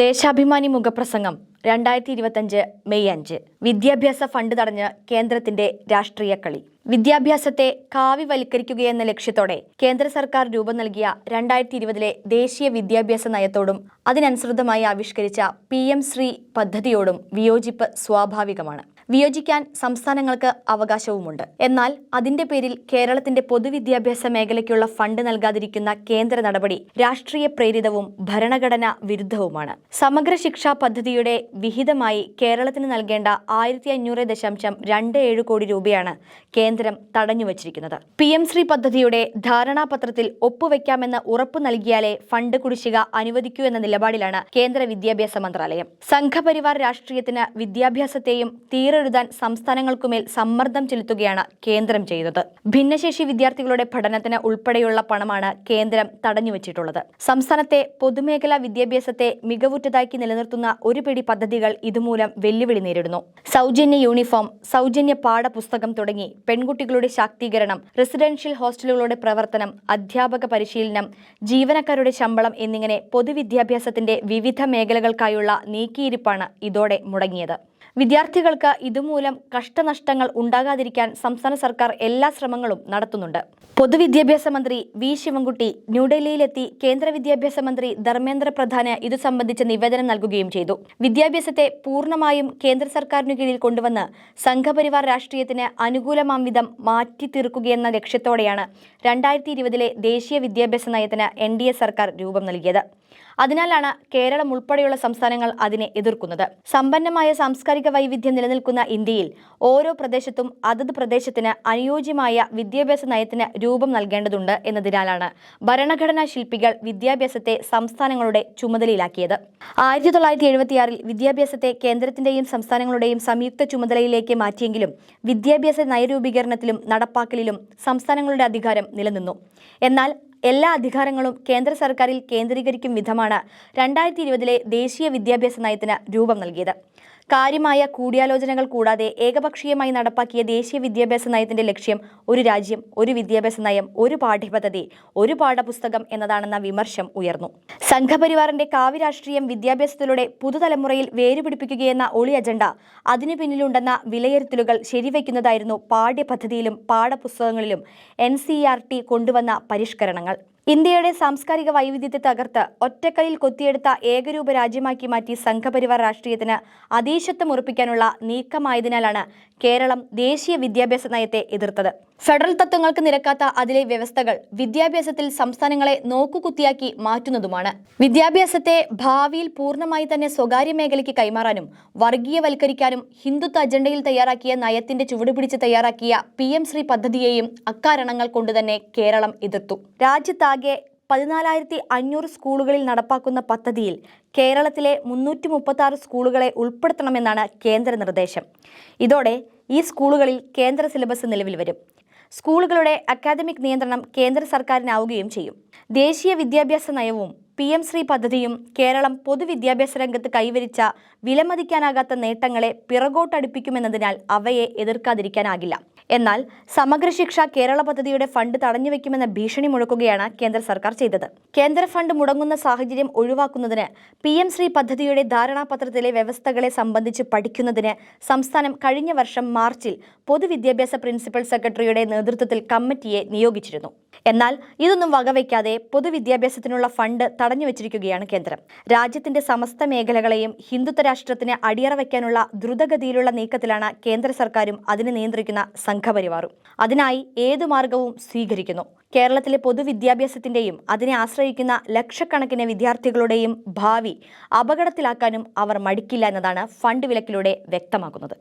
ദേശാഭിമാനി മുഖപ്രസംഗം രണ്ടായിരത്തി ഇരുപത്തഞ്ച് മെയ് അഞ്ച്. വിദ്യാഭ്യാസ ഫണ്ട് തടഞ്ഞ് കേന്ദ്രത്തിന്റെ രാഷ്ട്രീയ കളി. വിദ്യാഭ്യാസത്തെ കാവിവൽക്കരിക്കുകയെന്ന ലക്ഷ്യത്തോടെ കേന്ദ്ര സർക്കാർ രൂപം നൽകിയ രണ്ടായിരത്തി ഇരുപതിലെ ദേശീയ വിദ്യാഭ്യാസ നയത്തോടും അതിനനുസൃതമായി ആവിഷ്കരിച്ച പി എം ശ്രീ പദ്ധതിയോടും വിയോജിപ്പ് സ്വാഭാവികമാണ്. വിയോജിക്കാൻ സംസ്ഥാനങ്ങൾക്ക് അവകാശവുമുണ്ട്. എന്നാൽ അതിന്റെ പേരിൽ കേരളത്തിന്റെ പൊതുവിദ്യാഭ്യാസ മേഖലയ്ക്കുള്ള ഫണ്ട് നൽകാതിരിക്കുന്ന കേന്ദ്ര നടപടി രാഷ്ട്രീയ പ്രേരിതവും ഭരണഘടനാ വിരുദ്ധവുമാണ്. സമഗ്ര ശിക്ഷാ പദ്ധതിയുടെ വിഹിതമായി കേരളത്തിന് നൽകേണ്ട ആയിരത്തി അഞ്ഞൂറ് ദശാംശം രണ്ട് ഏഴ് കോടി രൂപയാണ് കേന്ദ്രം തടഞ്ഞുവച്ചിരിക്കുന്നത് പി എം ശ്രീ പദ്ധതിയുടെ ധാരണാപത്രത്തിൽ ഒപ്പുവെക്കാമെന്ന് ഉറപ്പു നൽകിയാലേ ഫണ്ട് കുടിശ്ശിക അനുവദിക്കൂ എന്ന നിലപാടിലാണ് കേന്ദ്ര വിദ്യാഭ്യാസ മന്ത്രാലയം. സംഘപരിവാർ രാഷ്ട്രീയത്തിന് വിദ്യാഭ്യാസത്തെയും തീരെഴുതാൻ സംസ്ഥാനങ്ങൾക്കുമേൽ സമ്മർദ്ദം ചെലുത്തുകയാണ് കേന്ദ്രം ചെയ്തത്. ഭിന്നശേഷി വിദ്യാർത്ഥികളുടെ പഠനത്തിന് ഉൾപ്പെടെയുള്ള പണമാണ് കേന്ദ്രം തടഞ്ഞുവച്ചിട്ടുള്ളത്. സംസ്ഥാനത്തെ പൊതുമേഖലാ വിദ്യാഭ്യാസത്തെ മികവുറ്റതാക്കി നിലനിർത്തുന്ന ഒരു പിടി പദ്ധതികൾ ഇതുമൂലം വെല്ലുവിളി നേരിടുന്നു. സൗജന്യ യൂണിഫോം സൗജന്യ പാഠപുസ്തകം തുടങ്ങി പെൺകുട്ടികളുടെ ശാക്തീകരണം റെസിഡൻഷ്യൽ ഹോസ്റ്റലുകളുടെ പ്രവർത്തനം അധ്യാപക പരിശീലനം ജീവനക്കാരുടെ ശമ്പളം എന്നിങ്ങനെ പൊതുവിദ്യാഭ്യാസത്തിന്റെ വിവിധ മേഖലകൾക്കായുള്ള നീക്കിയിരിപ്പാണ് ഇതോടെ മുടങ്ങിയത്. വിദ്യാർത്ഥികൾക്ക് ഇതുമൂലം കഷ്ടനഷ്ടങ്ങൾ ഉണ്ടാകാതിരിക്കാൻ സംസ്ഥാന സർക്കാർ എല്ലാ ശ്രമങ്ങളും നടത്തുന്നുണ്ട്. പൊതുവിദ്യാഭ്യാസ മന്ത്രി വി. ശിവൻകുട്ടി ന്യൂഡൽഹിയിലെത്തി കേന്ദ്ര വിദ്യാഭ്യാസ മന്ത്രി ധർമ്മേന്ദ്ര പ്രധാന് ഇതു സംബന്ധിച്ച നിവേദനം നൽകുകയും ചെയ്തു. വിദ്യാഭ്യാസത്തെ പൂർണമായും കേന്ദ്ര സർക്കാരിനു കീഴിൽ കൊണ്ടുവന്ന് സംഘപരിവാർ രാഷ്ട്രീയത്തിന് അനുകൂലമാം വിധം മാറ്റി തീർക്കുകയെന്ന ലക്ഷ്യത്തോടെയാണ് രണ്ടായിരത്തി ഇരുപതിലെ ദേശീയ വിദ്യാഭ്യാസ നയത്തിന് എൻ ഡി എ സർക്കാർ രൂപം നൽകിയത്. അതിനാലാണ് കേരളം ഉൾപ്പെടെയുള്ള സംസ്ഥാനങ്ങൾ അതിനെ എതിർക്കുന്നത്. സമ്പന്നമായ സാംസ്കാരിക വൈവിധ്യം നിലനിൽക്കുന്ന ഇന്ത്യയിൽ ഓരോ പ്രദേശത്തും അതത് പ്രദേശത്തിന് അനുയോജ്യമായ വിദ്യാഭ്യാസ നയത്തിന് രൂപം നൽകേണ്ടതുണ്ട് എന്നതിനാലാണ് ഭരണഘടനാ ശില്പികൾ വിദ്യാഭ്യാസത്തെ സംസ്ഥാനങ്ങളുടെ ചുമതലയിലാക്കിയത്. ആയിരത്തി തൊള്ളായിരത്തി എഴുപത്തിയാറിൽ വിദ്യാഭ്യാസത്തെ കേന്ദ്രത്തിന്റെയും സംസ്ഥാനങ്ങളുടെയും സംയുക്ത ചുമതലയിലേക്ക് മാറ്റിയെങ്കിലും വിദ്യാഭ്യാസ നയരൂപീകരണത്തിലും നടപ്പാക്കലിലും സംസ്ഥാനങ്ങളുടെ അധികാരം നിലനിന്നു. എന്നാൽ എല്ലാ അധികാരങ്ങളും കേന്ദ്ര സർക്കാരിൽ കേന്ദ്രീകരിക്കും വിധമാണ് രണ്ടായിരത്തി ഇരുപതിലെ ദേശീയ വിദ്യാഭ്യാസ നയത്തിന് രൂപം നൽകിയത്. കാര്യമായ കൂടിയാലോചനകൾ കൂടാതെ ഏകപക്ഷീയമായി നടപ്പാക്കിയ ദേശീയ വിദ്യാഭ്യാസ നയത്തിന്റെ ലക്ഷ്യം ഒരു രാജ്യം ഒരു വിദ്യാഭ്യാസ നയം ഒരു പാഠ്യപദ്ധതി ഒരു പാഠപുസ്തകം എന്നതാണെന്ന വിമർശം ഉയർന്നു. സംഘപരിവാറിന്റെ കാവ്യരാഷ്ട്രീയം വിദ്യാഭ്യാസത്തിലൂടെ പുതുതലമുറയിൽ വേരുപിടിപ്പിക്കുകയെന്ന ഒളി അജണ്ട അതിനു പിന്നിലുണ്ടെന്ന വിലയിരുത്തലുകൾ ശരിവയ്ക്കുന്നതായിരുന്നു പാഠ്യപദ്ധതിയിലും പാഠപുസ്തകങ്ങളിലും എൻ കൊണ്ടുവന്ന പരിഷ്കരണങ്ങൾ. ഇന്ത്യയുടെ സാംസ്കാരിക വൈവിധ്യത്തെ തകർത്ത് ഒറ്റക്കലിൽ കൊത്തിയെടുത്ത ഏകരൂപ രാജ്യമാക്കി മാറ്റി സംഘപരിവാർ രാഷ്ട്രീയത്തിന് അതീശത്വം ഉറപ്പിക്കാനുള്ള നീക്കമായതിനാലാണ് കേരളം ദേശീയ വിദ്യാഭ്യാസ നയത്തെ എതിർത്തത്. ഫെഡറൽ തത്വങ്ങൾക്ക് നിരക്കാത്ത അതിലെ വ്യവസ്ഥകൾ വിദ്യാഭ്യാസത്തിൽ സംസ്ഥാനങ്ങളെ നോക്കുകുത്തിയാക്കി മാറ്റുന്നതുമാണ്. വിദ്യാഭ്യാസത്തെ ഭാവിയിൽ പൂർണമായി തന്നെ സ്വകാര്യ മേഖലയ്ക്ക് കൈമാറാനും വർഗീയവൽക്കരിക്കാനും ഹിന്ദുത്വ അജണ്ടയിൽ തയ്യാറാക്കിയ നയത്തിന്റെ ചുവടുപിടിച്ച് തയ്യാറാക്കിയ പി എം ശ്രീ പദ്ധതിയെയും അക്കാരണങ്ങൾ കൊണ്ടുതന്നെ കേരളം എതിർത്തു. രാജ്യത്താകെ പതിനാലായിരത്തി അഞ്ഞൂറ് സ്കൂളുകളിൽ നടപ്പാക്കുന്ന പദ്ധതിയിൽ കേരളത്തിലെ മുന്നൂറ്റി മുപ്പത്തി സ്കൂളുകളെ ഉൾപ്പെടുത്തണമെന്നാണ് കേന്ദ്ര നിർദ്ദേശം. ഇതോടെ ഈ സ്കൂളുകളിൽ കേന്ദ്ര സിലബസ് നിലവിൽ വരും. സ്കൂളുകളുടെ അക്കാദമിക് നിയന്ത്രണം കേന്ദ്ര സർക്കാരിനാവുകയും ചെയ്യും. ദേശീയ വിദ്യാഭ്യാസ നയവും പി എം ശ്രീ പദ്ധതിയും കേരളം പൊതുവിദ്യാഭ്യാസ രംഗത്ത് കൈവരിച്ച വിലമതിക്കാനാകാത്ത നേട്ടങ്ങളെ പിറകോട്ടടുപ്പിക്കുമെന്നതിനാൽ അവയെ എതിർക്കാതിരിക്കാനാകില്ല. എന്നാൽ സമഗ്ര ശിക്ഷ കേരള പദ്ധതിയുടെ ഫണ്ട് തടഞ്ഞു തടഞ്ഞുവെക്കുമെന്ന ഭീഷണി മുഴക്കുകയാണ് കേന്ദ്ര സർക്കാർ ചെയ്തത്. കേന്ദ്ര ഫണ്ട് മുടങ്ങുന്ന സാഹചര്യം ഒഴിവാക്കുന്നതിന് പി എം ശ്രീ പദ്ധതിയുടെ ധാരണാപത്രത്തിലെ വ്യവസ്ഥകളെ സംബന്ധിച്ച് പഠിക്കുന്നതിന് സംസ്ഥാനം കഴിഞ്ഞ വർഷം മാർച്ചിൽ പൊതുവിദ്യാഭ്യാസ പ്രിൻസിപ്പൽ സെക്രട്ടറിയുടെ നേതൃത്വത്തിൽ കമ്മിറ്റിയെ നിയോഗിച്ചിരുന്നു. എന്നാൽ ഇതൊന്നും വകവയ്ക്കാതെ പൊതുവിദ്യാഭ്യാസത്തിനുള്ള ഫണ്ട് തടഞ്ഞു വെച്ചിരിക്കുകയാണ് കേന്ദ്രം. രാജ്യത്തിന്റെ സമസ്ത മേഖലകളെയും ഹിന്ദുത്വ രാഷ്ട്രത്തിന് അടിയറ വയ്ക്കാനുള്ള ദ്രുതഗതിയിലുള്ള നീക്കത്തിലാണ് കേന്ദ്ര സർക്കാരും അതിനെ നിയന്ത്രിക്കുന്ന സംഘപരിവാറും. അതിനായി ഏതു മാർഗവും സ്വീകരിക്കുന്നു. കേരളത്തിലെ പൊതുവിദ്യാഭ്യാസത്തിന്റെയും അതിനെ ആശ്രയിക്കുന്ന ലക്ഷക്കണക്കിന് വിദ്യാർത്ഥികളുടെയും ഭാവി അപകടത്തിലാക്കാനും അവർ മടിക്കില്ല എന്നതാണ് ഫണ്ട് വിലക്കിലൂടെ വ്യക്തമാക്കുന്നത്.